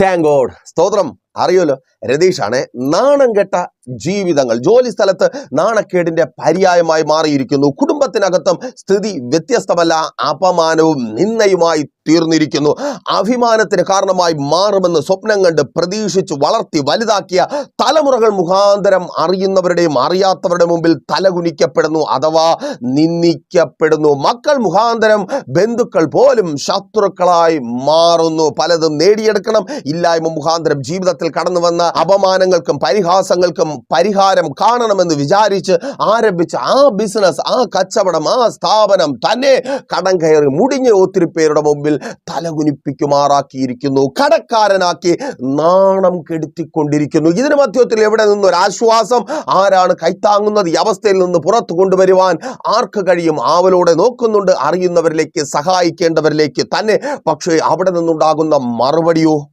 Thank God സ്തോത്രം. അറിയുമല്ലോ? രതീഷാണ് നാണം കെട്ട ജീവിതങ്ങൾ ജോലി സ്ഥലത്ത് നാണക്കേടിന്റെ പര്യായമായി മാറിയിരിക്കുന്നു. കുടുംബത്തിനകത്തും സ്ഥിതി വ്യത്യസ്തമല്ല അപമാനവും നിന്നയുമായി തീർന്നിരിക്കുന്നു. അഭിമാനത്തിന് കാരണമായി മാറുമെന്ന് സ്വപ്നം കണ്ട് പ്രതീക്ഷിച്ച് വളർത്തി വലുതാക്കിയ തലമുറകൾ മുഖാന്തരം അറിയുന്നവരുടെയും അറിയാത്തവരുടെ മുമ്പിൽ തലകുനിക്കപ്പെടുന്നു അഥവാ നിന്ദിക്കപ്പെടുന്നു. മക്കൾ മുഖാന്തരം ബന്ധുക്കൾ പോലും ശത്രുക്കളായി മാറുന്നു. പലതും നേടിയെടുക്കണം. ഇല്ലായ്മ മുഖാന്തരം ജീവിതത്തിൽ കടന്നു വന്ന അപമാനങ്ങൾക്കും പരിഹാസങ്ങൾക്കും പരിഹാരം കാണണമെന്ന് വിചാരിച്ച് ആരംഭിച്ച ആ ബിസിനസ് ആ കച്ചവടം ആ സ്ഥാപനം തന്നെ കടം കയറി മുടിഞ്ഞ ഒത്തിരി പേരുടെ മുമ്പിൽ തലകുനിപ്പിക്കുമാറാക്കിയിരിക്കുന്നു. കടക്കാരനാക്കി നാണം കെടുത്തിക്കൊണ്ടിരിക്കുന്നു. ഇതിന് മധ്യത്തിൽ എവിടെ നിന്ന് ഒരു ആശ്വാസം? ആരാണ് കൈത്താങ്ങുന്നത്? ഈ അവസ്ഥയിൽ നിന്ന് പുറത്തു കൊണ്ടുവരുവാൻ ആർക്ക് കഴിയും? ആവലോടെ നോക്കുന്നുണ്ട്. അറിയുന്നവരിലേക്ക് സഹായിക്കേണ്ടവരിലേക്ക് തന്നെ. പക്ഷേ അവിടെ നിന്നുണ്ടാകുന്ന മറുപടിയോ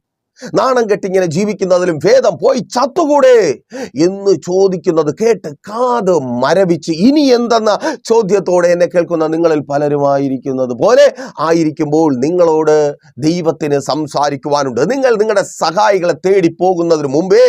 നാണം കെട്ടിങ്ങനെ ജീവിക്കുന്നതിലും ഭേദം പോയി ചത്തുകൂടെ എന്ന് ചോദിക്കുന്നത് കേട്ട് കാത് മരവിച്ച് ഇനി എന്തെന്ന ചോദ്യത്തോടെ എന്നെ കേൾക്കുന്ന നിങ്ങളിൽ പലരുമായിരിക്കുന്നത് പോലെ ആയിരിക്കുമ്പോൾ നിങ്ങളോട് ദൈവത്തിന് സംസാരിക്കുവാനുണ്ട്. നിങ്ങൾ നിങ്ങളുടെ സഹായികളെ തേടി പോകുന്നതിന് മുമ്പേ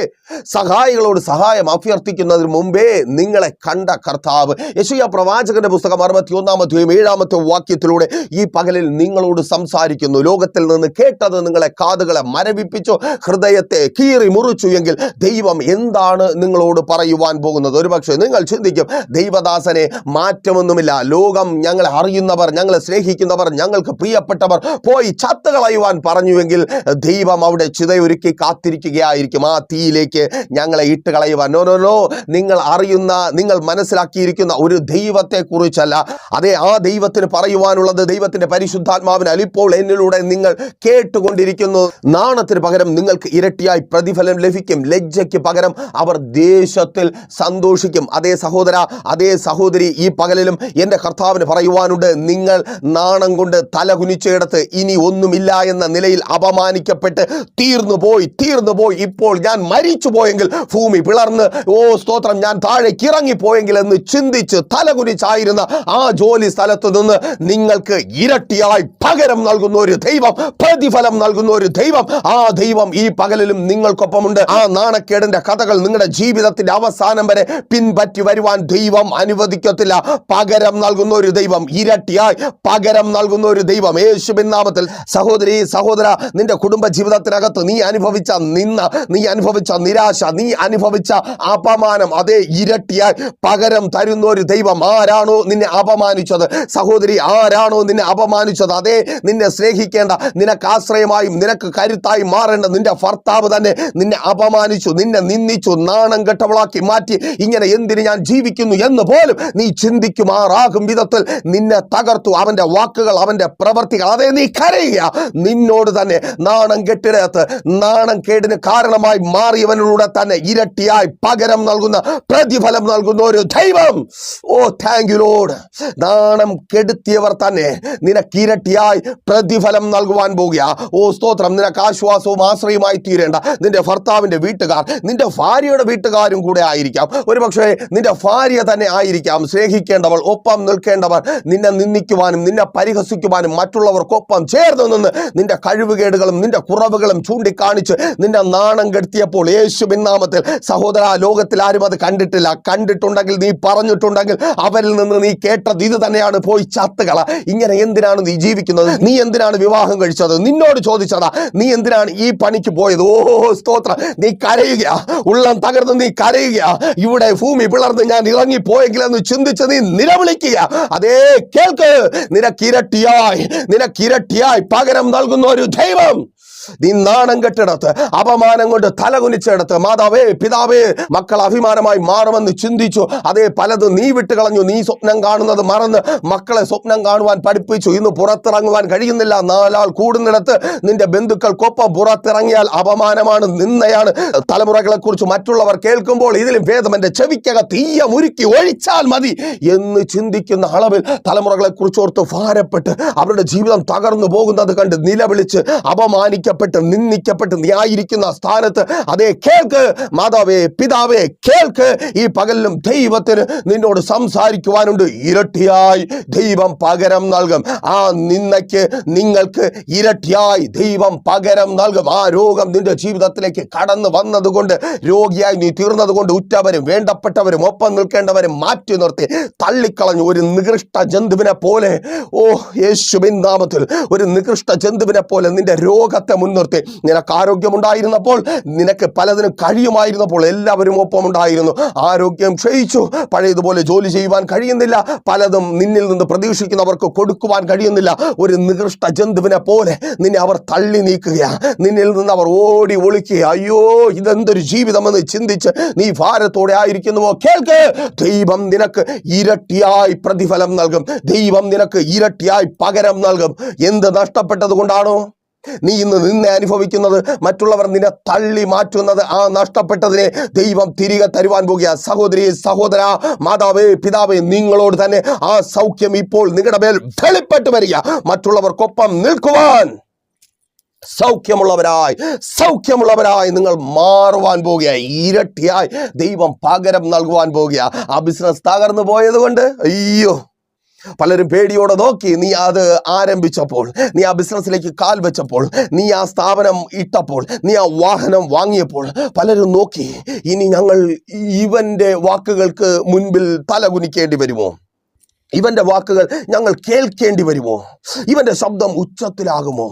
സഹായികളോട് സഹായം അഭ്യർത്ഥിക്കുന്നതിന് മുമ്പേ നിങ്ങളെ കണ്ട കർത്താവ്. യശുയ പ്രവാചകന്റെ പുസ്തകം അറുപത്തി ഒന്നാമത്തെയും ഏഴാമത്തെ വാക്യത്തിലൂടെ ഈ പകലിൽ നിങ്ങളോട് സംസാരിക്കുന്നു. ലോകത്തിൽ നിന്ന് കേട്ടത് നിങ്ങളെ കാതുകളെ മരവിപ്പിച്ചു ഹൃദയത്തെ കീറി മുറിച്ചു എങ്കിൽ ദൈവം എന്താണ് നിങ്ങളോട് പറയുവാൻ പോകുന്നത്? ഒരുപക്ഷെ നിങ്ങൾ ചിന്തിക്കും ദൈവദാസനെ മാറ്റമൊന്നുമില്ല. ലോകം ഞങ്ങളെ അറിയുന്നവർ ഞങ്ങളെ സ്നേഹിക്കുന്നവർ ഞങ്ങൾക്ക് പ്രിയപ്പെട്ടവർ പോയി ചത്തുകളയുവാൻ പറഞ്ഞുവെങ്കിൽ ദൈവം അവിടെ ചിതയൊരുക്കി കാത്തിരിക്കുകയായിരിക്കും. ആ തീയിലേക്ക് ഞങ്ങളെ ഇട്ട് കളയുവാൻ. നോ നോ നോ നിങ്ങൾ അറിയുന്ന നിങ്ങൾ മനസ്സിലാക്കിയിരിക്കുന്ന ഒരു ദൈവത്തെക്കുറിച്ചല്ല. അതെ ആ ദൈവത്തിന് പറയുവാനുള്ളത് ദൈവത്തിന്റെ പരിശുദ്ധാത്മാവിനാൽ ഇപ്പോൾ എന്നിലൂടെ നിങ്ങൾ കേട്ടുകൊണ്ടിരിക്കുന്നു. നാണത്തിന് പകരം നിങ്ങൾക്ക് ഇരട്ടിയായി പ്രതിഫലം ലഭിക്കും. ലജ്ജയ്ക്ക് പകരം അവർ ദേശത്തിൽ സന്തോഷിക്കും. അതേ സഹോദര അതേ സഹോദരി ഈ പകലിലും എന്റെ കർത്താവിന് പറയുവാനുണ്ട്. നിങ്ങൾ നാണം കൊണ്ട് തല കുനിച്ചയിടത്ത് ഇനി ഒന്നുമില്ല എന്ന നിലയിൽ അപമാനിക്കപ്പെട്ട് തീർന്നു പോയി തീർന്നു പോയി. ഇപ്പോൾ ഞാൻ മരിച്ചു പോയെങ്കിൽ ഭൂമി പിളർന്ന് ഓ സ്തോത്രം ഞാൻ താഴേക്ക് ഇറങ്ങിപ്പോയെങ്കിൽ എന്ന് ചിന്തിച്ച് തലകുനിച്ചായിരുന്ന ആ ജോലി സ്ഥലത്ത് നിന്ന് നിങ്ങൾക്ക് ഇരട്ടിയായി പകരം നൽകുന്ന ഒരു ദൈവം പ്രതിഫലം നൽകുന്ന ഒരു ദൈവം ആ ദൈവം ഈ പകലിലും നിങ്ങൾക്കൊപ്പമുണ്ട്. ആ നാണക്കേടിന്റെ കഥകൾ നിങ്ങളുടെ ജീവിതത്തിന്റെ അവസാനം വരെ പിൻപറ്റി വരുവാൻ ദൈവം അനുവദിക്കത്തില്ല. പകരം നൽകുന്ന ഒരു ദൈവം ഇരട്ടിയായി പകരം നൽകുന്ന ഒരു ദൈവം യേശുവിൻ നാമത്തിൽ സഹോദരി സഹോദര നിന്റെ കുടുംബ ജീവിതത്തിനകത്ത് നീ അനുഭവിച്ച നിന്ന നീ അനുഭവിച്ച നിരാശ നീ അനുഭവിച്ച അപമാനം അതേ ഇരട്ടിയായി പകരം തരുന്ന ഒരു ദൈവം ആരാണോ നിന്നെ അപമാനിച്ചത്? സഹോദരി ആരാണോ നിന്നെ അപമാനിച്ചത്? അതേ നിന്നെ സ്നേഹിക്കേണ്ട നിനക്ക് ആശ്രയമായും നിനക്ക് കരുത്തായി മാറേണ്ട നിന്റെ ഭർത്താവ് തന്നെ നിന്നെ അപമാനിച്ചു നിന്നെ നിന്ദിച്ചു നാണം കെട്ടവളാക്കി മാറ്റി ഇങ്ങനെ എന്തിന് ഞാൻ ജീവിക്കുന്നു എന്ന് പോലും നീ ചിന്തിക്കുമാറാകും വിധത്തിൽ നിന്നെ തകർത്തു. അവന്റെ വാക്കുകൾ അവന്റെ പ്രവർത്തികൾ അതേ നീ കരയുക. നിന്നോട് തന്നെ നാണം കെട്ടിടത്ത് നാണം കേടിന് കാരണമായി മാറിയവനിലൂടെ തന്നെ ഇരട്ടിയായി പകരം നൽകുന്ന പ്രതിഫലം നൽകുന്ന ഒരു ദൈവം. ഓ താങ്ക് യു ലോഡ് നാണം കെടുത്തിയവർ തന്നെ നിനക്ക് ഇരട്ടിയായി പ്രതിഫലം നൽകുവാൻ പോകുക. ഓ സ്തോത്രം നിനക്ക് ആശ്വാസവും ആശ്രയമായി തീരേണ്ട. നിന്റെ ഭർത്താവിന്റെ വീട്ടുകാർ നിന്റെ ഭാര്യയുടെ വീട്ടുകാരും കൂടെ ആയിരിക്കാം. ഒരുപക്ഷെ നിന്റെ ഭാര്യ തന്നെ ആയിരിക്കാം. സ്നേഹിക്കേണ്ടവൾ ഒപ്പം നിൽക്കേണ്ടവർ നിന്നെ നിന്ദിക്കുവാനും നിന്നെ പരിഹസിക്കുവാനും മറ്റുള്ളവർക്കൊപ്പം ചേർന്ന് നിന്ന് നിന്റെ കഴിവുകേടുകളും നിന്റെ കുറവുകളും ചൂണ്ടിക്കാണിച്ച് നിന്റെ നാണം കെടുത്തിയപ്പോൾ യേശുവിൻ നാമത്തിൽ സഹോദര ലോകത്തിൽ ആരും അത് കണ്ടിട്ടില്ല. കണ്ടിട്ടുണ്ടെങ്കിൽ നീ പറഞ്ഞിട്ടുണ്ടെങ്കിൽ അവരിൽ നിന്ന് നീ കേട്ടത് ഇത് തന്നെയാണ്. പോയി ചത്തുകള ഇങ്ങനെ എന്തിനാണ് നീ ജീവിക്കുന്നത്? നീ എന്തിനാണ് വിവാഹം കഴിച്ചത്? നിന്നോട് ചോദിച്ചതാ. നീ എന്തിനാണ് പണിക്ക് പോയത്. ഓ സ്തോത്ര. നീ കരയുക. ഉള്ളം തകർന്ന് നീ കരയുക. ഇവിടെ ഭൂമി പിളർന്ന് ഞാൻ ഇറങ്ങി പോയെങ്കിലെന്ന് ചിന്തിച്ച് നീ നിലവിളിക്കുക. അതേ കേൾക്ക്. നിനക്കിരട്ടിയായി നിനക്കിരട്ടിയായി പകരം നൽകുന്ന ഒരു ദൈവം. നീ നാണം കെട്ടിടത്ത് അപമാനം കൊണ്ട് തലകുനിച്ചിടത്ത് മാതാവേ പിതാവേ മക്കൾ അഭിമാനമായി മാറുമെന്ന് ചിന്തിച്ചു. അതേ പലതും നീ വിട്ടുകളഞ്ഞു നീ സ്വപ്നം കാണുന്നത് മറന്ന് മക്കളെ സ്വപ്നം കാണുവാൻ പഠിപ്പിച്ചു. ഇന്ന് പുറത്തിറങ്ങുവാൻ കഴിയുന്നില്ല. നാലാൾ കൂടുന്നിടത്ത് നിന്റെ ബന്ധുക്കൾക്കൊപ്പം പുറത്തിറങ്ങിയാൽ അപമാനമാണ് നിന്നയാണ് തലമുറകളെ കുറിച്ച് മറ്റുള്ളവർ കേൾക്കുമ്പോൾ ഇതിലും ഭേദം എന്റെ ചെവിക്കക തീയ മുരുക്കി ഒഴിച്ചാൽ മതി എന്ന് ചിന്തിക്കുന്ന അളവിൽ തലമുറകളെ കുറിച്ചോർത്ത് ഭാരപ്പെട്ട് അവരുടെ ജീവിതം തകർന്നു പോകുന്നത് കണ്ട് നിലവിളിച്ച് അപമാനിക്കപ്പെട്ട് അപമാനിക്കപ്പെട്ട് നിന്ദിക്കപ്പെട്ട് ന്യായിരിക്കുന്ന സ്ഥാനത്ത് അതേ കേൾക്ക്. മാതാവേ പിതാവേ കേൾക്ക്. ഈ പകലിലും ദൈവത്തിന് നിന്നോട് സംസാരിക്കുവാനുണ്ട്. ഇരട്ടിയായി ദൈവം പകരം നൽകും. ആ നിന്നയ്ക്ക് നിങ്ങൾക്ക് ഇരട്ടിയായി ദൈവം പകരം നൽകും. ആ രോഗം നിന്റെ ജീവിതത്തിലേക്ക് കടന്നു വന്നതുകൊണ്ട് രോഗിയായി നീ തീർന്നതുകൊണ്ട് ഉറ്റവരും വേണ്ടപ്പെട്ടവരും ഒപ്പം നിൽക്കേണ്ടവരും മാറ്റി നിർത്തി. തള്ളിക്കളഞ്ഞു ഒരു നികൃഷ്ട ജന്തുവിനെ പോലെ. ഓ യേശുബിൻ നാമത്തിൽ ഒരു നികൃഷ്ട ജന്തുവിനെ പോലെ നിന്റെ രോഗത്തെ മുൻനിർത്തി. നിനക്ക് ആരോഗ്യമുണ്ടായിരുന്നപ്പോൾ നിനക്ക് പലതിനും കഴിയുമായിരുന്നപ്പോൾ എല്ലാവരും ഒപ്പം ഉണ്ടായിരുന്നു ആരോഗ്യം ക്ഷയിച്ചു. പഴയതുപോലെ ജോലി ചെയ്യുവാൻ കഴിയുന്നില്ല. പലതും നിന്നിൽ നിന്ന് പ്രതീക്ഷിക്കുന്നവർക്ക് കൊടുക്കുവാൻ കഴിയുന്നില്ല. ഒരു നികൃഷ്ട ജന്തുവിനെ പോലെ നിന്നെ അവർ തള്ളി നീക്കുകയാണ് നിന്നിൽ നിന്ന് അവർ ഓടി ഒളിക്കുക അയ്യോ ഇതെന്തൊരു ജീവിതമെന്ന് ചിന്തിച്ച് നീ ഭാരത്തോടെ ആയിരിക്കുന്നുവോ? കേൾക്ക് ദൈവം നിനക്ക് ഇരട്ടിയായി പ്രതിഫലം നൽകും. ദൈവം നിനക്ക് ഇരട്ടിയായി പകരം നൽകും. എന്ത് നഷ്ടപ്പെട്ടത് കൊണ്ടാണോ നീ ഇന്ന് നിന്നെ അനുഭവിക്കുന്നത് മറ്റുള്ളവർ നിന്നെ തള്ളി മാറ്റുന്നത് ആ നഷ്ടപ്പെട്ടതിനെ ദൈവം തിരികെ തരുവാൻ പോകുക. സഹോദരി സഹോദര മാതാവേ പിതാവേ നിങ്ങളോട് തന്നെ ആ സൗഖ്യം ഇപ്പോൾ നിങ്ങളുടെ മേൽ വെളിപ്പെട്ട് വരിക. മറ്റുള്ളവർക്കൊപ്പം നിൽക്കുവാൻ സൗഖ്യമുള്ളവരായി സൗഖ്യമുള്ളവരായി നിങ്ങൾ മാറുവാൻ പോകുക. ഇരട്ടിയായി ദൈവം പകരം നൽകുവാൻ പോകുക. ആ ബിസിനസ് തകർന്നു പോയത് കൊണ്ട് അയ്യോ. പലരും പേടിയോടെ നോക്കി നീ അത് ആരംഭിച്ചപ്പോൾ നീ ആ ബിസിനസ്സിലേക്ക് കാൽ വെച്ചപ്പോൾ നീ ആ സ്ഥാപനം ഇട്ടപ്പോൾ നീ ആ വാഹനം വാങ്ങിയപ്പോൾ. പലരും നോക്കി ഇനി ഞങ്ങൾ ഇവന്റെ വാക്കുകൾക്ക് മുൻപിൽ തല കുനിക്കേണ്ടി വരുമോ? ഇവന്റെ വാക്കുകൾ ഞങ്ങൾ കേൾക്കേണ്ടി വരുമോ? ഇവന്റെ ശബ്ദം ഉച്ചത്തിലാകുമോ?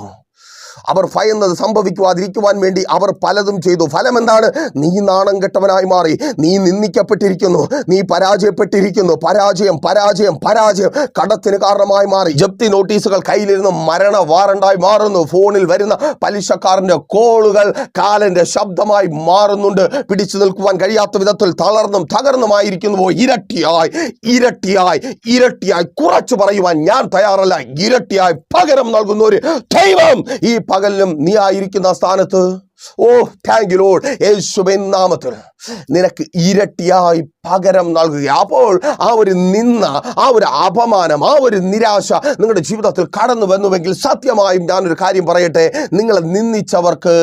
അവർ ഭയന്നത് സംഭവിക്കുവാതിരിക്കുവാൻ വേണ്ടി അവർ പലതും ചെയ്തു. ഫലം എന്താണ് നീ നാണം കെട്ടവനായി മാറി. നീ നിന്ദിക്കപ്പെട്ടിരിക്കുന്നു. നീ പരാജയപ്പെട്ടിരിക്കുന്നു. പരാജയം പരാജയം പരാജയം കടത്തിന് കാരണമായി മാറി. ജപ്തി നോട്ടീസുകൾ കയ്യിലിരുന്ന് മരണ വാറണ്ടായി മാറുന്നു. ഫോണിൽ വരുന്ന പലിശക്കാരന്റെ കോളുകൾ കാലന്റെ ശബ്ദമായി മാറുന്നുണ്ട്. പിടിച്ചു നിൽക്കുവാൻ കഴിയാത്ത വിധത്തിൽ തളർന്നും തകർന്നുമായിരിക്കുന്നു. ഇരട്ടിയായി ഇരട്ടിയായി ഇരട്ടിയായി. കുറച്ചു പറയുവാൻ ഞാൻ തയ്യാറല്ല. ഇരട്ടിയായി പകരം നൽകുന്ന ഒരു ദൈവം ഈ പകലിലും നീ ആയിരിക്കുന്ന സ്ഥാനത്ത്. ഓ താങ്ക് യു ലോഡ് യേശുബൻ നാമത്തിൽ നിനക്ക് ഇരട്ടിയായി പകരം നൽകുക അപ്പോൾ ആ ഒരു നിന്ന ആ ഒരു അപമാനം ആ ഒരു നിരാശ നിങ്ങളുടെ ജീവിതത്തിൽ കടന്നു വന്നുവെങ്കിൽ സത്യമായും ഞാനൊരു കാര്യം പറയട്ടെ. നിങ്ങളെ നിന്ദിച്ചവർക്ക്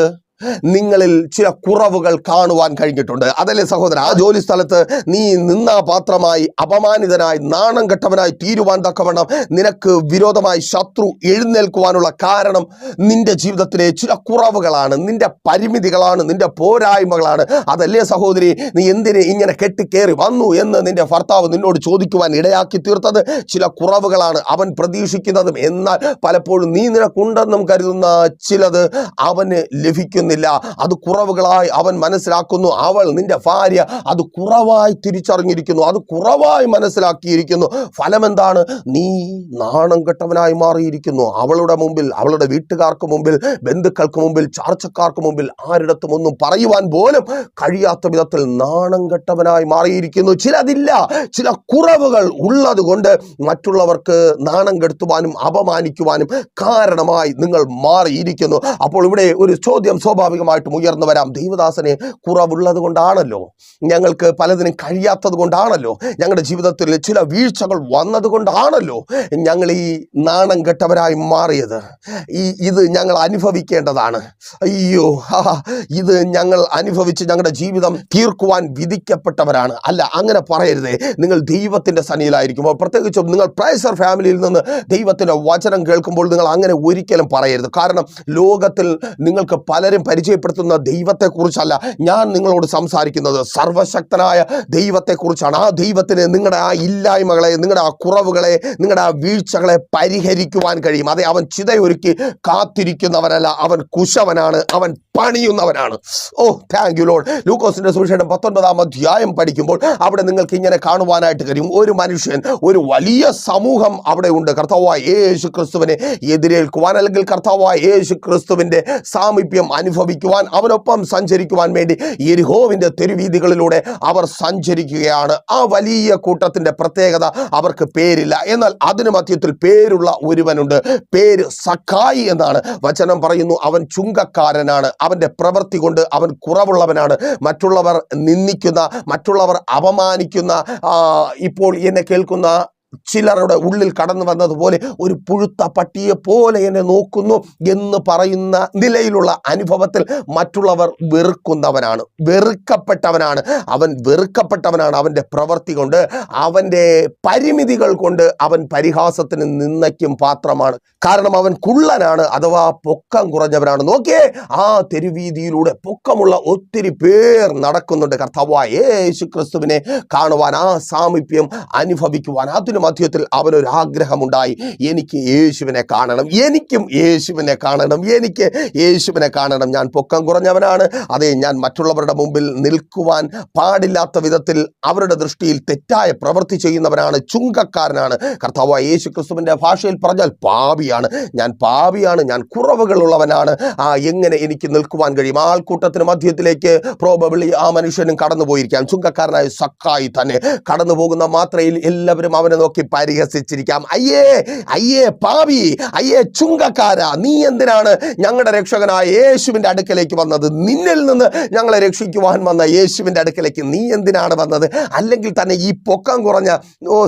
നിങ്ങളിൽ ചില കുറവുകൾ കാണുവാൻ കഴിഞ്ഞിട്ടുണ്ട്. അതല്ലേ സഹോദരൻ ആ ജോലി സ്ഥലത്ത് നീ നിന്നാ പാത്രമായി അപമാനിതനായി നാണം കെട്ടവനായി തീരുവാൻ തക്കവണ്ണം നിനക്ക് വിരോധമായി ശത്രു എഴുന്നേൽക്കുവാനുള്ള കാരണം നിന്റെ ജീവിതത്തിലെ ചില കുറവുകളാണ് നിന്റെ പരിമിതികളാണ് നിന്റെ പോരായ്മകളാണ്. അതല്ലേ സഹോദരി നീ എന്തിനെ ഇങ്ങനെ കെട്ടിക്കേറി വന്നു എന്ന് നിന്റെ ഭർത്താവ് നിന്നോട് ചോദിക്കുവാൻ ഇടയാക്കി തീർത്തത്? ചില കുറവുകളാണ് അവൻ പ്രതീക്ഷിക്കുന്നതും എന്നാൽ പലപ്പോഴും നീ നിനക്കുണ്ടെന്നും കരുതുന്ന ചിലത് അവന് ലഭിക്കുന്നില്ല. അത് കുറവുകളായി അവൻ മനസ്സിലാക്കുന്നു. അവൾ നിന്റെ ഭാര്യ അത് കുറവായി തിരിച്ചറിഞ്ഞിരിക്കുന്നു. അത് കുറവായി മനസ്സിലാക്കിയിരിക്കുന്നു. ഫലമെന്താണ്? നീ നാണം കെട്ടവനായി മാറിയിരിക്കുന്നു. അവളുടെ മുമ്പിൽ അവളുടെ വീട്ടുകാർക്ക് മുമ്പിൽ ബന്ധുക്കൾക്ക് മുമ്പിൽ ചാർച്ചക്കാർക്ക് മുമ്പിൽ ആരിടത്തും ഒന്നും പറയുവാൻ പോലും കഴിയാത്ത വിധത്തിൽ നാണം കെട്ടവനായി മാറിയിരിക്കുന്നു. ചിലതില്ല. ചില കുറവുകൾ ഉള്ളത് കൊണ്ട് മറ്റുള്ളവർക്ക് നാണം കെടുത്തുവാനും അപമാനിക്കുവാനും കാരണമായി നിങ്ങൾ മാറിയിരിക്കുന്നു. അപ്പോൾ ഇവിടെ ഒരു ചോദ്യം സ്വാഭാവികമായിട്ടും ഉയർന്നു വരാം. ദൈവദാസനെ കുറവുള്ളത് കൊണ്ടാണല്ലോ. ഞങ്ങൾക്ക് പലതിനും കഴിയാത്തത് കൊണ്ടാണല്ലോ. ഞങ്ങളുടെ ജീവിതത്തിൽ ചില വീഴ്ചകൾ വന്നത് കൊണ്ടാണല്ലോ ഞങ്ങൾ ഈ നാണം കെട്ടവരായി മാറിയത്. ഈ ഇത് ഞങ്ങൾ അനുഭവിക്കേണ്ടതാണ്. അയ്യോ ഇത് ഞങ്ങൾ അനുഭവിച്ച് ഞങ്ങളുടെ ജീവിതം തീർക്കുവാൻ വിധിക്കപ്പെട്ടവരാണ്. അല്ല അങ്ങനെ പറയരുതേ. നിങ്ങൾ ദൈവത്തിന്റെ സനിയിലായിരിക്കുമ്പോൾ പ്രത്യേകിച്ചും നിങ്ങൾ പ്രൈസർ ഫാമിലിയിൽ നിന്ന് ദൈവത്തിന്റെ വചനം കേൾക്കുമ്പോൾ നിങ്ങൾ അങ്ങനെ ഒരിക്കലും പറയരുത്. കാരണം ലോകത്തിൽ നിങ്ങൾക്ക് പലരും പരിചയപ്പെടുത്തുന്ന ദൈവത്തെക്കുറിച്ചല്ല ഞാൻ നിങ്ങളോട് സംസാരിക്കുന്നത്. സർവശക്തനായ ദൈവത്തെക്കുറിച്ചാണ്. ആ ദൈവത്തിന് നിങ്ങളുടെ ആ ഇല്ലായ്മകളെ നിങ്ങളുടെ ആ കുറവുകളെ നിങ്ങളുടെ ആ വീഴ്ചകളെ പരിഹരിക്കുവാൻ കഴിയും. അതെ അവൻ ചിതയൊരുക്കി കാത്തിരിക്കുന്നവനല്ല. അവൻ കുശവനാണ്. അവൻ പണിയുന്നവനാണ്. ഓ താങ്ക് യു ലോഡ് ലൂക്കോസിന്റെ സുവിശേഷം പത്തൊൻപതാം അധ്യായം പഠിക്കുമ്പോൾ അവിടെ നിങ്ങൾക്ക് ഇങ്ങനെ കാണുവാനായിട്ട് കഴിയും. ഒരു മനുഷ്യൻ ഒരു വലിയ സമൂഹം അവിടെ ഉണ്ട്. കർത്താവായ യേശു ക്രിസ്തുവിനെ എതിരേൽക്കുവാൻ അല്ലെങ്കിൽ കർത്താവായ യേശു ക്രിസ്തുവിന്റെ സാമീപ്യം അനുഭവിക്കുവാൻ അവനൊപ്പം സഞ്ചരിക്കുവാൻ വേണ്ടി എരിഹോവിന്റെ തെരുവീതികളിലൂടെ അവർ സഞ്ചരിക്കുകയാണ്. ആ വലിയ കൂട്ടത്തിന്റെ പ്രത്യേകത അവർക്ക് പേരില്ല. എന്നാൽ അതിന് മധ്യത്തിൽ പേരുള്ള ഒരുവനുണ്ട്. പേര് സഖായി എന്നാണ് വചനം പറയുന്നു. അവൻ ചുങ്കക്കാരനാണ്. അവന്റെ പ്രവൃത്തി കൊണ്ട് അവൻ കുറവുള്ളവനാണ്. മറ്റുള്ളവർ നിന്ദിക്കുന്ന മറ്റുള്ളവർ അപമാനിക്കുന്ന ഇപ്പോൾ എന്നെ കേൾക്കുന്ന ചിലരുടെ ഉള്ളിൽ കടന്നു വന്നതുപോലെ ഒരു പുഴുത്ത പട്ടിയെ പോലെ എന്നെ നോക്കുന്നു എന്ന് പറയുന്ന നിലയിലുള്ള അനുഭവത്തിൽ മറ്റുള്ളവർ വെറുക്കുന്നവനാണ്. വെറുക്കപ്പെട്ടവനാണ്. അവൻ വെറുക്കപ്പെട്ടവനാണ് അവന്റെ പ്രവൃത്തി കൊണ്ട് അവന്റെ പരിമിതികൾ കൊണ്ട് അവൻ പരിഹാസത്തിന് നിന്നയ്ക്കും പാത്രമാണ്. കാരണം അവൻ കുള്ളനാണ് അഥവാ പൊക്കം കുറഞ്ഞവനാണ്. നോക്കിയേ ആ തെരുവീതിയിലൂടെ പൊക്കമുള്ള ഒത്തിരി പേർ നടക്കുന്നുണ്ട്. കർത്താവായ യേശു ക്രിസ്തുവിനെ കാണുവാൻ ആ സാമീപ്യം അനുഭവിക്കുവാൻ അതിന് മധ്യത്തിൽ അവനൊരു ആഗ്രഹമുണ്ടായി എനിക്ക് യേശുവിനെ കാണണം. എനിക്കും യേശുവിനെ കാണണം. എനിക്ക് യേശുവിനെ കാണണം. ഞാൻ പൊക്കം കുറഞ്ഞവനാണ്. അതേ ഞാൻ മറ്റുള്ളവരുടെ മുമ്പിൽ നിൽക്കുവാൻ പാടില്ലാത്ത വിധത്തിൽ അവരുടെ ദൃഷ്ടിയിൽ തെറ്റായ പ്രവൃത്തി ചെയ്യുന്നവനാണ് ചുങ്കക്കാരനാണ്. കർത്താവ് യേശു ക്രിസ്തുവിന്റെ ഭാഷയിൽ പറഞ്ഞാൽ പാപിയാണ്. ഞാൻ പാപിയാണ്. ഞാൻ കുറവുകളുള്ളവനാണ്. ആ എങ്ങനെ എനിക്ക് നിൽക്കുവാൻ കഴിയും? ആൾക്കൂട്ടത്തിന് മധ്യത്തിലേക്ക് പ്രോബബിളി ആ മനുഷ്യനും കടന്നു പോയിരിക്കാം ചുങ്കക്കാരനായ സക്കായി തന്നെ കടന്നു പോകുന്ന മാത്രയിൽ എല്ലാവരും അവനെ നോക്കി പരിഹസിച്ചിരിക്കാം. അയ്യേ അയ്യേ പാവി അയ്യേ ചുങ്കക്കാര നീ എന്തിനാണ് ഞങ്ങളുടെ രക്ഷകനായ യേശുവിന്റെ അടുക്കലേക്ക് വന്നത്? നിന്നിൽ നിന്ന് ഞങ്ങളെ രക്ഷിക്കുവാൻ വന്ന യേശുവിന്റെ അടുക്കലേക്ക് നീ എന്തിനാണ് വന്നത്? അല്ലെങ്കിൽ തന്നെ ഈ പൊക്കം കുറഞ്ഞ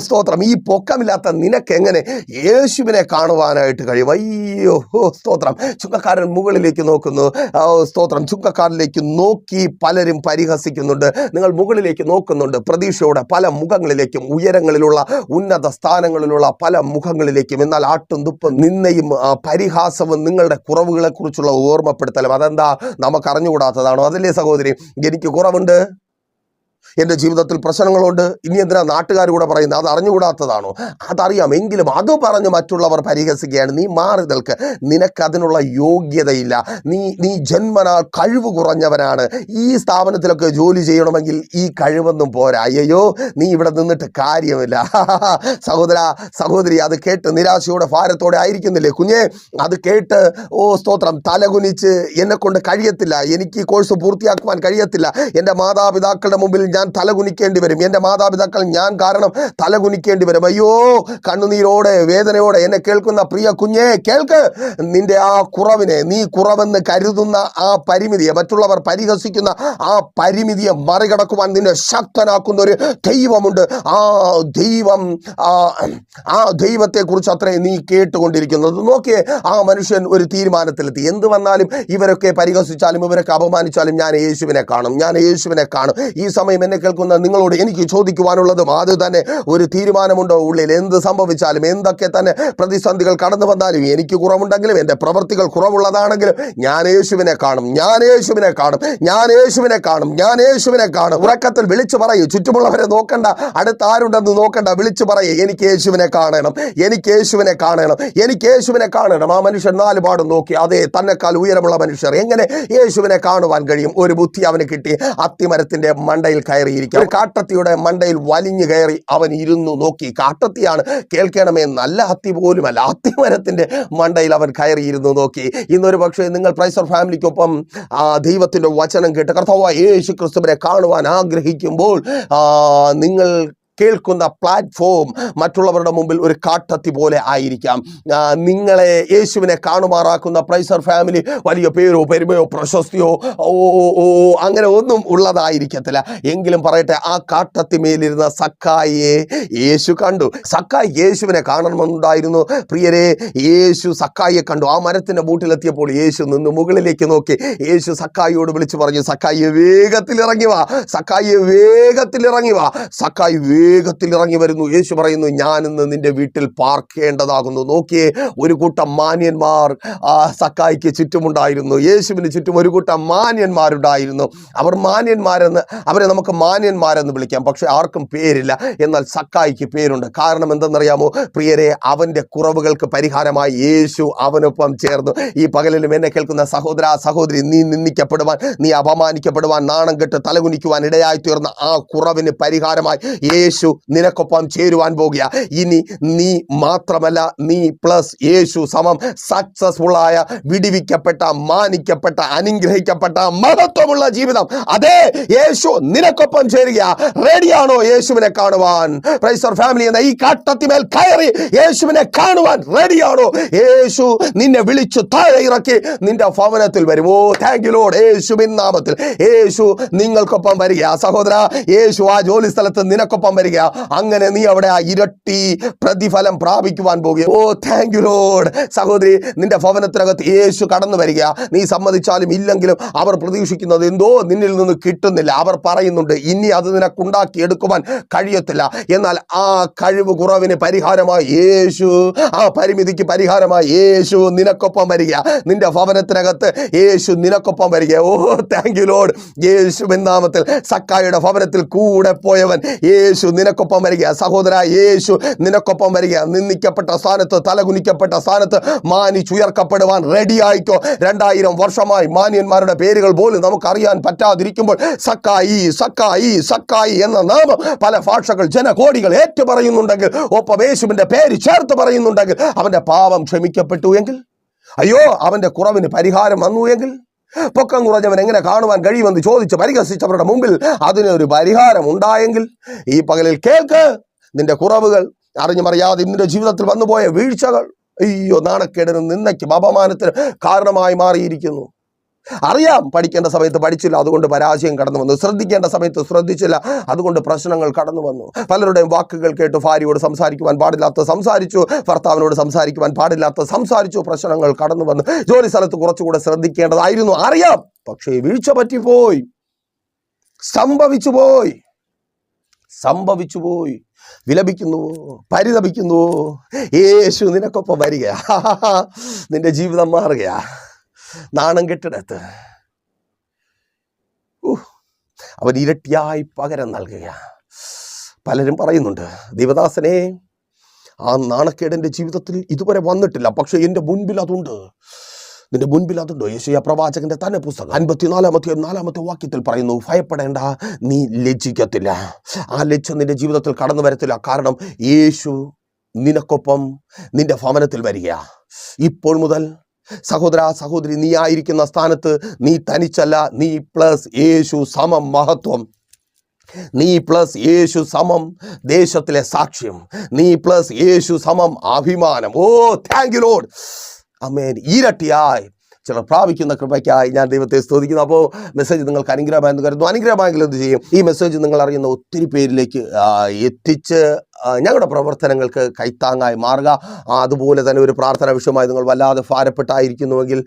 സ്തോത്രം ഈ പൊക്കമില്ലാത്ത നിനക്ക് എങ്ങനെ യേശുവിനെ കാണുവാനായിട്ട് കഴിയും? അയ്യോ സ്തോത്രം. ചുങ്കക്കാരൻ മുകളിലേക്ക് നോക്കുന്നു. സ്തോത്രം. ചുങ്കക്കാരിലേക്ക് നോക്കി പലരും പരിഹസിക്കുന്നുണ്ട്. നിങ്ങൾ മുകളിലേക്ക് നോക്കുന്നുണ്ട്. പ്രതീക്ഷയോടെ പല മുഖങ്ങളിലേക്കും ഉയരങ്ങളിലുള്ള ഉന്നത സ്ഥാനങ്ങളിലുള്ള പല മുഖങ്ങളിലേക്കും എന്നാൽ ആട്ടും തുപ്പും നിന്നയും പരിഹാസവും നിങ്ങളുടെ കുറവുകളെക്കുറിച്ചുള്ള ഓർമ്മപ്പെടുത്തലും അതെന്താ? നമുക്ക് അറിഞ്ഞുകൂടാത്തതാണോ അതല്ലേ സഹോദരി എനിക്ക് കുറവുണ്ട്? എന്റെ ജീവിതത്തിൽ പ്രശ്നങ്ങളുണ്ട്. ഇനി എന്തിനാ നാട്ടുകാർ കൂടെ പറയുന്നത്? അത് അറിഞ്ഞുകൂടാത്തതാണോ? അതറിയാം. എങ്കിലും അത് പറഞ്ഞ് മറ്റുള്ളവർ പരിഹസിക്കുകയാണ്. നീ മാറി നിൽക്ക്. നിനക്കതിനുള്ള യോഗ്യതയില്ല. നീ നീ ജന്മനാൽ കഴിവ് കുറഞ്ഞവനാണ്. ഈ സ്ഥാപനത്തിലൊക്കെ ജോലി ചെയ്യണമെങ്കിൽ ഈ കഴിവൊന്നും പോരാ. അയ്യോ നീ ഇവിടെ നിന്നിട്ട് കാര്യമില്ല. സഹോദര സഹോദരി അത് കേട്ട് നിരാശയോടെ ഭാരത്തോടെ ആയിരിക്കുന്നില്ലേ കുഞ്ഞെ? അത് കേട്ട് ഓ സ്തോത്രം. തലകുനിച്ച് എന്നെക്കൊണ്ട് കഴിയത്തില്ല. എനിക്ക് ഈ കോഴ്സ് പൂർത്തിയാക്കുവാൻ കഴിയത്തില്ല. എന്റെ മാതാപിതാക്കളുടെ മുമ്പിൽ ഞാൻ തലകുനിക്കേണ്ടി വരും. എന്റെ മാതാപിതാക്കൾ ഞാൻ കാരണം തലകുനിക്കേണ്ടി വരും. അയ്യോ കണ്ണുനീരോടെ വേദനയോടെ എന്നെ കേൾക്കുന്ന പ്രിയ കുഞ്ഞേ കേൾക്ക്. നിന്റെ ആ കുറവിനെ നീ കുറവെന്ന് കരുതുന്ന ആ പരിമിതിയെ മറ്റുള്ളവർ പരിഹസിക്കുന്ന ആ പരിമിതിയെ മറികടക്കുവാൻ നിന്നെ ശക്തനാക്കുന്ന ഒരു ദൈവമുണ്ട്. ആ ദൈവം ആ ദൈവത്തെക്കുറിച്ച് അത്രയും നീ കേട്ടുകൊണ്ടിരിക്കുന്നത്. നോക്കിയേ ആ മനുഷ്യൻ ഒരു തീരുമാനത്തിലെത്തി. എന്ത് വന്നാലും ഇവരൊക്കെ പരിഹസിച്ചാലും ഇവരൊക്കെ അപമാനിച്ചാലും ഞാൻ യേശുവിനെ കാണും. ഞാൻ യേശുവിനെ കാണും. ഈ സമയം എന്നെ കേൾക്കുന്ന നിങ്ങളോട് എനിക്ക് ചോദിക്കുവാനുള്ളതും അത് തന്നെ ഒരു തീരുമാനമുണ്ടോ ഉള്ളിൽ? എന്ത് സംഭവിച്ചാലും എന്തൊക്കെ തന്നെ പ്രതിസന്ധികൾ കടന്നു വന്നാലും എനിക്ക് കുറവുണ്ടെങ്കിലും എന്റെ പ്രവൃത്തികൾ കുറവുള്ളതാണെങ്കിലും ഞാൻ യേശുവിനെ കാണും ഞാൻ യേശുവിനെ കാണും ഞാൻ യേശുവിനെ കാണും ഞാൻ യേശുവിനെ കാണും. ഉറക്കത്തിൽ വിളിച്ചു പറയൂ. ചുറ്റുമുള്ളവരെ നോക്കണ്ട. അടുത്ത ആരുണ്ടെന്ന് നോക്കണ്ട. വിളിച്ചു പറയൂ. എനിക്ക് യേശുവിനെ കാണണം. എനിക്ക് യേശുവിനെ കാണണം. എനിക്ക് യേശുവിനെ കാണണം. ആ മനുഷ്യൻ നാല് പാടും നോക്കി അതേ തന്നെക്കാൾ ഉയരമുള്ള മനുഷ്യർ. എങ്ങനെ യേശുവിനെ കാണുവാൻ കഴിയും? ഒരു ബുദ്ധി അവന് കിട്ടി. അത്തിമരത്തിന്റെ മണ്ടയിൽ കയറിയിരിക്കും. ഒരു കാട്ടത്തിയുടെ മണ്ടയിൽ വലിഞ്ഞു കയറി അവൻ ഇരുന്നു നോക്കി. കാട്ടത്തിയാണ് കേൾക്കണമേ നല്ല അത്തി പോലുമല്ല. അത്തിമരത്തിന്റെ മണ്ടയിൽ അവൻ കയറിയിരുന്നു നോക്കി. ഇന്നൊരു പക്ഷേ നിങ്ങൾ പ്രൈസർ ഫാമിലിക്കൊപ്പം ആ ദൈവത്തിന്റെ വചനം കേട്ട് കർത്താവ് യേശു ക്രിസ്തുവിനെ കാണുവാൻ ആഗ്രഹിക്കുമ്പോൾ നിങ്ങൾ കേൾക്കുന്ന പ്ലാറ്റ്ഫോം മറ്റുള്ളവരുടെ മുമ്പിൽ ഒരു കാട്ടത്തി പോലെ ആയിരിക്കാം. നിങ്ങളെ യേശുവിനെ കാണുമാറാക്കുന്ന പ്രൈസർ ഫാമിലി വലിയ പേരോ പെരുമയോ പ്രശസ്തിയോ ഓ അങ്ങനെ ഒന്നും ഉള്ളതായിരിക്കത്തില്ല. എങ്കിലും പറയട്ടെ ആ കാട്ടത്തി മേലിരുന്ന സക്കായിയെ യേശു കണ്ടു. സക്കായി യേശുവിനെ കാണണമെന്നുണ്ടായിരുന്നു. പ്രിയരെ യേശു സക്കായിയെ കണ്ടു. ആ മരത്തിന്റെ മൂട്ടിലെത്തിയപ്പോൾ യേശു നിന്ന് മുകളിലേക്ക് നോക്കി. യേശു സക്കായിയോട് വിളിച്ചു പറഞ്ഞു സക്കായിയെ വേഗത്തിൽ ഇറങ്ങി വാ. സക്കായിയെ വേഗത്തിൽ ഇറങ്ങി വാ. സക്കായി വേഗത്തിൽ ഇറങ്ങി വരുന്നു. യേശു പറയുന്നു ഞാൻ ഇന്ന് നിന്റെ വീട്ടിൽ പാർക്കേണ്ടതാകുന്നു. നോക്കിയേ ഒരു കൂട്ടം മാന്യന്മാർ ആ സക്കായിക്ക് ചുറ്റുമുണ്ടായിരുന്നു. യേശുവിന് ചുറ്റും ഒരു കൂട്ടം മാന്യന്മാരുണ്ടായിരുന്നു. അവർ മാന്യന്മാരെന്ന് അവരെ നമുക്ക് മാന്യന്മാരെന്ന് വിളിക്കാം. പക്ഷെ ആർക്കും പേരില്ല. എന്നാൽ സക്കായിക്ക് പേരുണ്ട്. കാരണം എന്തെന്നറിയാമോ? പ്രിയരെ അവന്റെ കുറവുകൾക്ക് പരിഹാരമായി യേശു അവനൊപ്പം ചേർന്നു. ഈ പകലിലും എന്നെ കേൾക്കുന്ന സഹോദര സഹോദരി നീ നിന്ദിക്കപ്പെടുവാൻ നീ അപമാനിക്കപ്പെടുവാൻ നാണം കെട്ട് തലകുനിക്കുവാൻ ഇടയായി തീർന്ന ആ കുറവിന് പരിഹാരമായി യേശു നിനക്കൊപ്പം ചേരുവാൻ പോകുക. ഇനി നീ മാത്രമല്ല നീ പ്ലസ് യേശു സമം. സക്സസ്ഫുൾ ആയ വിടിവിക്കപ്പെട്ട മാനിക്കപ്പെട്ട അനുഗ്രഹിക്കപ്പെട്ട മഹത്വമുള്ള ജീവിതം. അതെ യേശു നിനക്കൊപ്പം ചേരുക. റെഡിയാണോ യേശുവിനെ കാണുവാൻ? പ്രൈസർ ഫാമിലി എന്ന ഈ കാട്ടത്തിമേൽ കയറി യേശുവിനെ കാണുവാൻ റെഡിയാണോ യേശു നിന്നെ വിളിച്ചു താഴെ ഇറക്കി നിന്റെ ഭവനത്തിൽ വരുമോ താങ്ക് യു ലോഡ് യേശുവിൻ നാമത്തിൽ. യേശു നിങ്ങൾക്കൊപ്പം വരിക. സഹോദര യേശു ആ ജോലി സ്ഥലത്ത് നിനക്കൊപ്പം വരിക. വരിക അങ്ങനെ നീ അവിടെ ആ ഇരട്ടി പ്രതിഫലം പ്രാപിക്കുവാൻ പോകുക. ഓ താങ്ക് യു ലോഡ് സഹോദരി നിന്റെ ഭവനത്തിനകത്ത് യേശു കടന്നു വരിക. നീ സമ്മതിച്ചാലും ഇല്ലെങ്കിലും അവർ പ്രതീക്ഷിക്കുന്നത് എന്തോ നിന്നിൽ നിന്ന് കിട്ടുന്നില്ല. അവർ പറയുന്നുണ്ട് ഇനി അത് നിനക്കുണ്ടാക്കി എടുക്കുവാൻ കഴിയത്തില്ല. എന്നാൽ ആ കഴിവ് കുറവിന് പരിഹാരമായി യേശു ആ പരിമിതിക്ക് പരിഹാരമായി യേശു നിനക്കൊപ്പം വരിക. നിന്റെ ഭവനത്തിനകത്ത് യേശു നിനക്കൊപ്പം വരിക. ഓ താങ്ക് യു ലോഡ് യേശു നാമത്തിൽ സക്കായുടെ ഭവനത്തിൽ കൂടെ പോയവൻ യേശു നിനക്കൊപ്പം വരിക. സഹോദര യേശു നിനക്കൊപ്പം വരിക. നിന്ദിക്കപ്പെട്ട സ്ഥാനത്ത് തലകുനിക്കപ്പെട്ട സ്ഥാനത്ത് മാനിച്ചുയർക്കപ്പെടുവാൻ റെഡിയായിക്കോ രണ്ടായിരം വർഷമായി മാന്യന്മാരുടെ പേരുകൾ പോലും നമുക്കറിയാൻ പറ്റാതിരിക്കുമ്പോൾ സക്കായി സക്കായി സക്കായി എന്ന നാമം പല ഭാഷകൾ ജനകോടികൾ ഏറ്റു പറയുന്നുണ്ടെങ്കിൽ ഒപ്പം യേശുവിന്റെ പേര് ചേർത്ത് പറയുന്നുണ്ടെങ്കിൽ അവന്റെ പാപം ക്ഷമിക്കപ്പെട്ടു എങ്കിൽ? അയ്യോ അവന്റെ കുറവിന് പരിഹാരം വന്നു എങ്കിൽ? പൊക്കം കുറഞ്ഞവൻ എങ്ങനെ കാണുവാൻ കഴിയുമെന്ന് ചോദിച്ച് പരിഹസിച്ചവരുടെ മുമ്പിൽ അതിനൊരു പരിഹാരം ഉണ്ടായെങ്കിൽ ഈ പകലിൽ കേൾക്ക് നിന്റെ കുറവുകൾ. അറിഞ്ഞുമറിയാതെ നിന്റെ ജീവിതത്തിൽ വന്നുപോയ വീഴ്ചകൾ. അയ്യോ നാണക്കേടിനും നിന്നയ്ക്കും അപമാനത്തിനും കാരണമായി മാറിയിരിക്കുന്നു. അറിയാം പഠിക്കേണ്ട സമയത്ത് പഠിച്ചില്ല അതുകൊണ്ട് പരാജയം കടന്നു വന്നു. ശ്രദ്ധിക്കേണ്ട സമയത്ത് ശ്രദ്ധിച്ചില്ല അതുകൊണ്ട് പ്രശ്നങ്ങൾ കടന്നു വന്നു. പലരുടെയും വാക്കുകൾ കേട്ട് ഭാര്യയോട് സംസാരിക്കുവാൻ പാടില്ലാത്ത സംസാരിച്ചു ഭർത്താവിനോട് സംസാരിക്കുവാൻ പാടില്ലാത്ത സംസാരിച്ചു പ്രശ്നങ്ങൾ കടന്നു വന്നു. ജോലി സ്ഥലത്ത് കുറച്ചുകൂടെ ശ്രദ്ധിക്കേണ്ടതായിരുന്നു. അറിയാം പക്ഷേ വീഴ്ച പറ്റിപ്പോയി. സംഭവിച്ചു പോയി. സംഭവിച്ചു പോയി. വിലപിക്കുന്നുവോ പരിതപിക്കുന്നുവോ യേശു നിനക്കൊപ്പം വരിക നിന്റെ ജീവിതം മാറുകയാ. നാണം കെട്ടിടത്ത്. അവൻ ഇരട്ടിയായി പകരം നൽകുക പലരും പറയുന്നുണ്ട് ദേവദാസനെ ആ നാണക്കേടന്റെ ജീവിതത്തിൽ ഇതുവരെ വന്നിട്ടില്ല. പക്ഷേ എന്റെ മുൻപിൽ അതുണ്ട്. നിന്റെ മുൻപിൽ അതുണ്ടോ? യേശയ പ്രവാചകന്റെ തന്നെ പുസ്തകം. അൻപത്തിനാലാമത്തെ നാലാമത്തെ വാക്യത്തിൽ പറയുന്നു ഭയപ്പെടേണ്ട നീ ലജ്ജിക്കത്തില്ല. ആ ലജ്ജ നിന്റെ ജീവിതത്തിൽ കടന്നു വരത്തില്ല. കാരണം യേശു നിനക്കൊപ്പം നിന്റെ ഭവനത്തിൽ വരിക ഇപ്പോൾ മുതൽ സഹോദര സഹോദരി നീ ആയിരിക്കുന്ന സ്ഥാനത്ത് നീ തനിച്ചല്ല നീ പ്ലസ് യേശു സമം മഹത്വം. നീ പ്ലസ് യേശു സമം ദേശത്തിലെ സാക്ഷ്യം. നീ പ്ലസ് യേശു സമം അഭിമാനം. ഓ താങ്ക് യു ലോഡ് അമേൻ. ഇരട്ടിയായി. ചിലർ പ്രാപിക്കുന്ന കൃപയ്ക്കായി ഞാൻ ദൈവത്തെ സ്തുതിക്കുന്നു. അപ്പോൾ മെസ്സേജ് നിങ്ങൾക്ക് അനുഗ്രഹമായെന്ന് കരുതുന്നു. അനുഗ്രഹമായെങ്കിൽ എന്ത് ചെയ്യും? ഈ മെസ്സേജ് നിങ്ങൾ അറിയുന്ന ഒത്തിരി പേരിലേക്ക് എത്തിച്ച് ഞങ്ങളുടെ പ്രവർത്തനങ്ങൾക്ക് കൈത്താങ്ങായി മാറുക. അതുപോലെ തന്നെ ഒരു പ്രാർത്ഥന വിഷയമായി നിങ്ങൾ വല്ലാതെ ഭാരപ്പെട്ടായിരിക്കുന്നുവെങ്കിൽ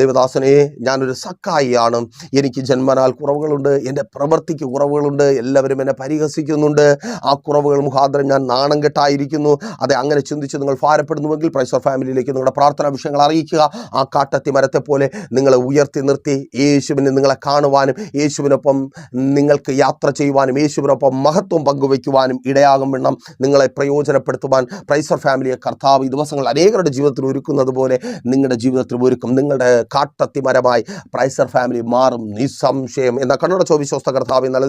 ദേവദാസനെ ഞാനൊരു സക്കായിയാണ് എനിക്ക് ജന്മനാൽ കുറവുകളുണ്ട്. എന്റെ പ്രവൃത്തിക്ക് കുറവുകളുണ്ട്. എല്ലാവരും എന്നെ പരിഹസിക്കുന്നുണ്ട്. ആ കുറവുകൾ മുഖാന്തരം ഞാൻ നാണം കെട്ടായിരിക്കുന്നു. അതെ അങ്ങനെ ചിന്തിച്ച് നിങ്ങൾ ഭാരപ്പെടുന്നുവെങ്കിൽ പ്രൈസർ ഫാമിലിയിലേക്ക് നിങ്ങളുടെ പ്രാർത്ഥനാ വിഷയങ്ങൾ അറിയിക്കുക. ആ കാട്ടത്തി മരത്തെ പോലെ നിങ്ങളെ ഉയർത്തി നിർത്തി യേശുവിനെ നിങ്ങളെ കാണുവാനും യേശുവിനൊപ്പം നിങ്ങൾക്ക് യാത്ര ചെയ്യുവാനും യേശുവിനൊപ്പം മഹത്വം പങ്കുവയ്ക്കുവാനും ഇടയാകും വണ്ണം നിങ്ങളെ പ്രയോജനപ്പെടുത്തുവാൻ പ്രൈസർ ഫാമിലിയെ കർത്താവ് ഈ ദിവസങ്ങൾ അനേകരുടെ ജീവിതത്തിൽ ഒരുക്കുന്നത് പോലെ നിങ്ങളുടെ ജീവിതത്തിൽ ഒരുക്കും. നിങ്ങളുടെ കാട്ടത്തി മരമായി പ്രൈസർ ഫാമിലി മാറും. നിസ്സംശയം. എന്ന കണ്ണട ചോവിശ്വസ്ത കർത്താവ് നല്ല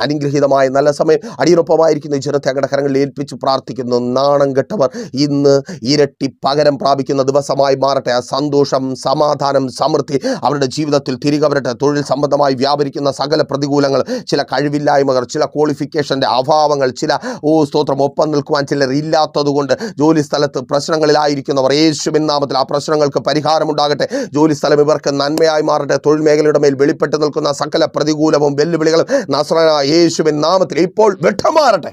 അനുഗ്രഹീതമായ നല്ല സമയം അടിയുറപ്പമായിരിക്കുന്ന ജനത്തെ അങ്ങടെ കരങ്ങളിൽ ഏൽപ്പിച്ച് പ്രാർത്ഥിക്കുന്നു. നാണം കെട്ടവർ ഇന്ന് ഇരട്ടി പകരം പ്രാപിക്കുന്ന ദിവസമായി മാറട്ടെ. ആ സന്തോഷം സമാധാനം സമൃദ്ധി അവരുടെ ജീവിതത്തിൽ തിരികെ വരട്ടെ. തൊഴിൽ സംബന്ധമായി വ്യാപരിക്കുന്ന സകല പ്രതികൂലങ്ങൾ ചില കഴിവില്ലായ്മകൾ ചില ക്വാളിഫിക്കേഷന്റെ അഭാവങ്ങൾ ചില ഓ സ്തോത്രം ഒപ്പം നിൽക്കുവാൻ ചിലർ ഇല്ലാത്തതുകൊണ്ട് ജോലി സ്ഥലത്ത് പ്രശ്നങ്ങളിലായിരിക്കുന്നവർ യേശുവിൻ നാമത്തിൽ ആ പ്രശ്നങ്ങൾക്ക് പരിഹാരമുണ്ടാകട്ടെ. ജോലി സ്ഥലം ഇവർക്ക് നന്മയായി മാറട്ടെ. തൊഴിൽ മേഖലയുടെ മേൽ വെളിപ്പെട്ട് നിൽക്കുന്ന സകല പ്രതികൂലവും വെല്ലുവിളികളും നസ്രേശുവിൻ നാമത്തിൽ ഇപ്പോൾ വെട്ടമാറട്ടെ.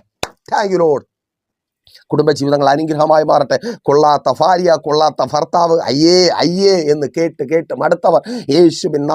താങ്ക് യു ലോഡ് കുടുംബജീവിതങ്ങൾ അനുഗ്രഹമായി മാറട്ടെ. കൊള്ളാത്ത ഭാര്യ കൊള്ളാത്ത ഭർത്താവ് അയ്യേ അയ്യേ എന്ന് കേട്ട് കേട്ട് മടുത്തവർ യേശുവിൻ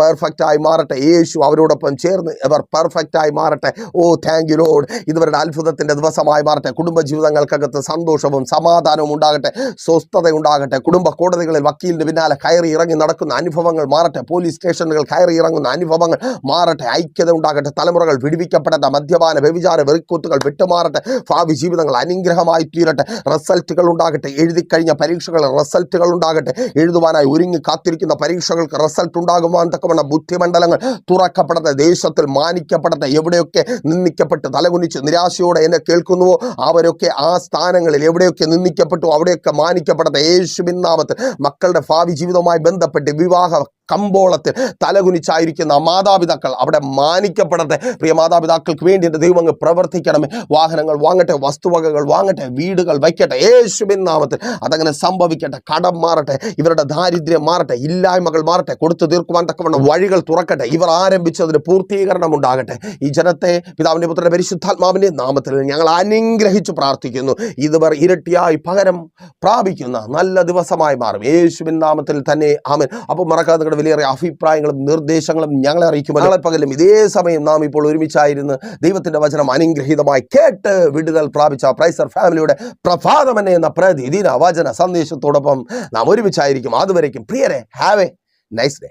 പെർഫെക്റ്റ് ആയി മാറട്ടെ. യേശു അവരോടൊപ്പം ചേർന്ന് അവർ പെർഫെക്റ്റ് ആയി മാറട്ടെ. ഓ താങ്ക് യു ലോഡ് ഇതുവരുടെ അത്ഭുതത്തിന്റെ ദിവസമായി മാറട്ടെ. കുടുംബജീവിതങ്ങൾക്കകത്ത് സന്തോഷവും സമാധാനവും ഉണ്ടാകട്ടെ. സ്വസ്ഥത ഉണ്ടാകട്ടെ. കുടുംബ കോടതികളിൽ വക്കീലിന് പിന്നാലെ കയറി ഇറങ്ങി നടക്കുന്ന അനുഭവങ്ങൾ മാറട്ടെ. പോലീസ് സ്റ്റേഷനുകൾ കയറി ഇറങ്ങുന്ന അനുഭവങ്ങൾ മാറട്ടെ. ഐക്യത ഉണ്ടാകട്ടെ. തലമുറകൾ വിടുവിക്കപ്പെടേണ്ട മദ്യപാന വ്യഭിചാര വെറിക്കൂത്തുകൾ വിട്ടുമാറട്ടെ. ഭാവി ജീവിതങ്ങൾ അനുഗ്രഹമായി തീരട്ടെ. റിസൾട്ടുകൾ ഉണ്ടാകട്ടെ. എഴുതി കഴിഞ്ഞ പരീക്ഷകൾ റിസൾട്ടുകൾ ഉണ്ടാകട്ടെ. എഴുതുവാനായി ഒരുങ്ങി കാത്തിരിക്കുന്ന പരീക്ഷകൾക്ക് റിസൾട്ട് ഉണ്ടാകുവാൻ തക്കവണ്ണ ബുദ്ധിമണ്ഡലങ്ങൾ തുറക്കപ്പെടട്ടെ. ദേശത്തിൽ മാനിക്കപ്പെടട്ടെ. എവിടെയൊക്കെ നിന്ദിക്കപ്പെട്ട് തലകുനിച്ച് നിരാശയോടെ എന്നെ കേൾക്കുന്നുവോ അവരൊക്കെ ആ സ്ഥാനങ്ങളിൽ എവിടെയൊക്കെ നിന്ദിക്കപ്പെട്ടു അവിടെയൊക്കെ മാനിക്കപ്പെടട്ടെ. യേശുവിൻ നാമത്തിൽ മക്കളുടെ ഭാവി ജീവിതവുമായി ബന്ധപ്പെട്ട് വിവാഹ കമ്പോളത്തിൽ തലകുനിച്ചായിരിക്കുന്ന മാതാപിതാക്കൾ അവിടെ മാനിക്കപ്പെടട്ടെ. പ്രിയ മാതാപിതാക്കൾക്ക് വേണ്ടി എന്റെ ദൈവം പ്രവർത്തിക്കണമേ. വാഹനങ്ങൾ വാങ്ങട്ടെ വസ്തുവകകൾ വാങ്ങട്ടെ വീടുകൾ വയ്ക്കട്ടെ. യേശുബിൻ നാമത്തിൽ അതങ്ങനെ സംഭവിക്കട്ടെ. കടം മാറട്ടെ ഇവരുടെ ദാരിദ്ര്യം മാറട്ടെ ഇല്ലായ്മകൾ മാറട്ടെ കൊടുത്തു തീർക്കുവാൻ തക്കവണ്ണം വഴികൾ തുറക്കട്ടെ. ഇവർ ആരംഭിച്ചതിന് പൂർത്തീകരണം ഉണ്ടാകട്ടെ. ഈ ജനത്തെ പിതാവിന്റെ പുത്രന്റെ പരിശുദ്ധാത്മാവിന്റെ നാമത്തിൽ ഞങ്ങൾ അനുഗ്രഹിച്ചു പ്രാർത്ഥിക്കുന്നു. ഇതുവർ ഇരട്ടിയായി പകരം പ്രാപിക്കുന്ന നല്ല ദിവസമായി മാറും. യേശുബിൻ നാമത്തിൽ തന്നെ ആമൻ. അപ്പോൾ മറക്കാതെ വിലയേറിയ അഭിപ്രായങ്ങളും നിർദ്ദേശങ്ങളും ഞങ്ങളെ അറിയിക്കും നാളെ പകലും ഇതേ സമയം നാം ഇപ്പോൾ ഒരുമിച്ചായിരുന്നു ദൈവത്തിന്റെ വചനം അനുഗ്രഹീതമായി കേട്ട് വിടുതൽ പ്രാപിച്ച പ്രൈസർ ഫാമിലിയുടെ പ്രഭാതമനെ എന്ന പ്രതിദിന വചന സന്ദേശത്തോടൊപ്പം നാം ഒരുമിച്ചായിരിക്കും. അതുവരേക്കും. പ്രിയരെ have a nice day